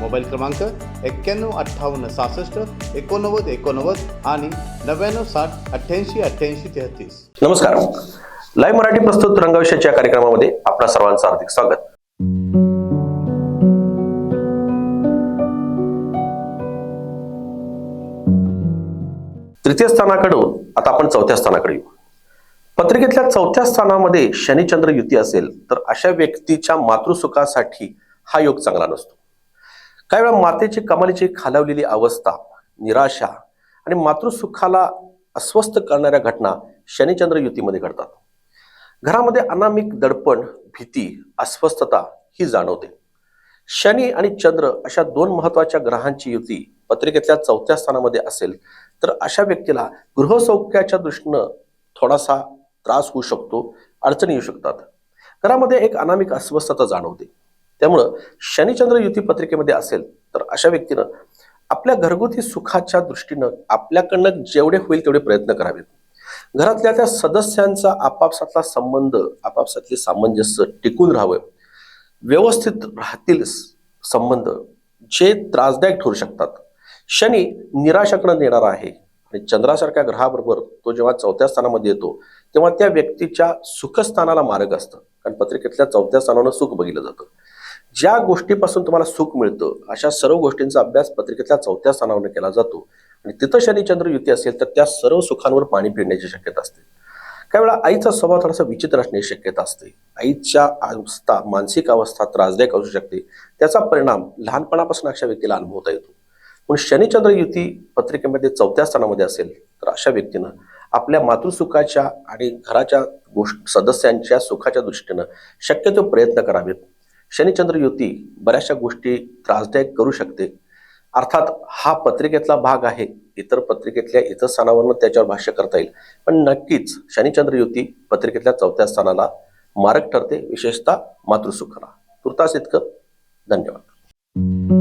Mobile क्रमांक एक्क्याण्णव अठ्ठावन्न सहासष्ट एकोणनव्वद एकोणनव्वद आणि नव्याण्णव साठ अठ्ठ्याऐंशी अठ्ठ्याऐंशी तेहतीस. नमस्कार. लाईव्ह मराठी प्रस्तुत रंगविषयाच्या कार्यक्रमामध्ये आपल्या सर्वांचं हार्दिक स्वागत. तृतीय स्थानाकडून आता आपण चौथ्या स्थानाकडे येऊ. पत्रिकेतल्या चौथ्या स्थानामध्ये शनिचंद्र युती असेल तर अशा व्यक्तीच्या मातृसुखासाठी हा योग चांगला नसतो. काही वेळा मातेची कमालीची खालावलेली अवस्था निराशा आणि मातृसुखाला अस्वस्थ करणाऱ्या घटना शनिचंद्र युतीमध्ये घडतात. घरामध्ये अनामिक दडपण भीती अस्वस्थता ही जाणवते. शनी आणि चंद्र अशा दोन महत्त्वाच्या ग्रहांची युती पत्रिकेतल्या चौथ्या स्थानामध्ये असेल तर अशा व्यक्तीला गृहसौख्याच्या दृष्टीनं थोडासा त्रास होऊ शकतो अडचणी येऊ शकतात. घरामध्ये एक अनामिक अस्वस्थता जाणवते. त्यामुळं शनिचंद्र युती पत्रिकेमध्ये असेल तर अशा व्यक्तीनं आपल्या घरगुती सुखाच्या दृष्टीनं आपल्याकडनं जेवढे होईल तेवढे प्रयत्न करावेत. घरातल्या त्या सदस्यांचा आपापसातला संबंध आपापसातले सामंजस्य टिकून राहावं. व्यवस्थित राहतील संबंध जे त्रासदायक ठरू शकतात. शनी निराशाकडे नेणारा आहे. आणि चंद्रासारख्या ग्रहाबरोबर तो जेव्हा चौथ्या स्थानामध्ये येतो तेव्हा त्या व्यक्तीच्या सुखस्थानाला मार्ग असतं. कारण पत्रिकेतल्या चौथ्या स्थानानं सुख बघितलं जातं. ज्या गोष्टीपासून तुम्हाला सुख मिळतं अशा सर्व गोष्टींचा अभ्यास पत्रिकेतल्या चौथ्या स्थानावर केला जातो. आणि तिथं शनिचंद्र युती असेल तर त्या सर्व सुखांवर पाणी पिण्याची शक्यता असते. काही वेळा आईचा स्वभाव थोडासा विचित्र असण्याची शक्यता असते. आईच्या अवस्था मानसिक अवस्था त्रासदायक असू शकते. त्याचा परिणाम लहानपणापासून अशा व्यक्तीला अनुभवता येतो. पण शनिचंद्र युती पत्रिकेमध्ये चौथ्या स्थानामध्ये असेल तर अशा व्यक्तीनं आपल्या मातृसुखाच्या आणि घराच्या गोष्ट सदस्यांच्या सुखाच्या दृष्टीनं शक्यतो प्रयत्न करावेत. शनिचंद्र युती बऱ्याचशा गोष्टी त्रासदायक करू शकते. अर्थात हा पत्रिकेतला भाग आहे इतर पत्रिकेतल्या इतर स्थानावरनं त्याच्यावर भाष्य करता येईल. पण नक्कीच शनिचंद्र युती पत्रिकेतल्या चौथ्या स्थानाला मारक ठरते विशेषतः मातृसुखाला. तुर्तास इतकं. धन्यवाद.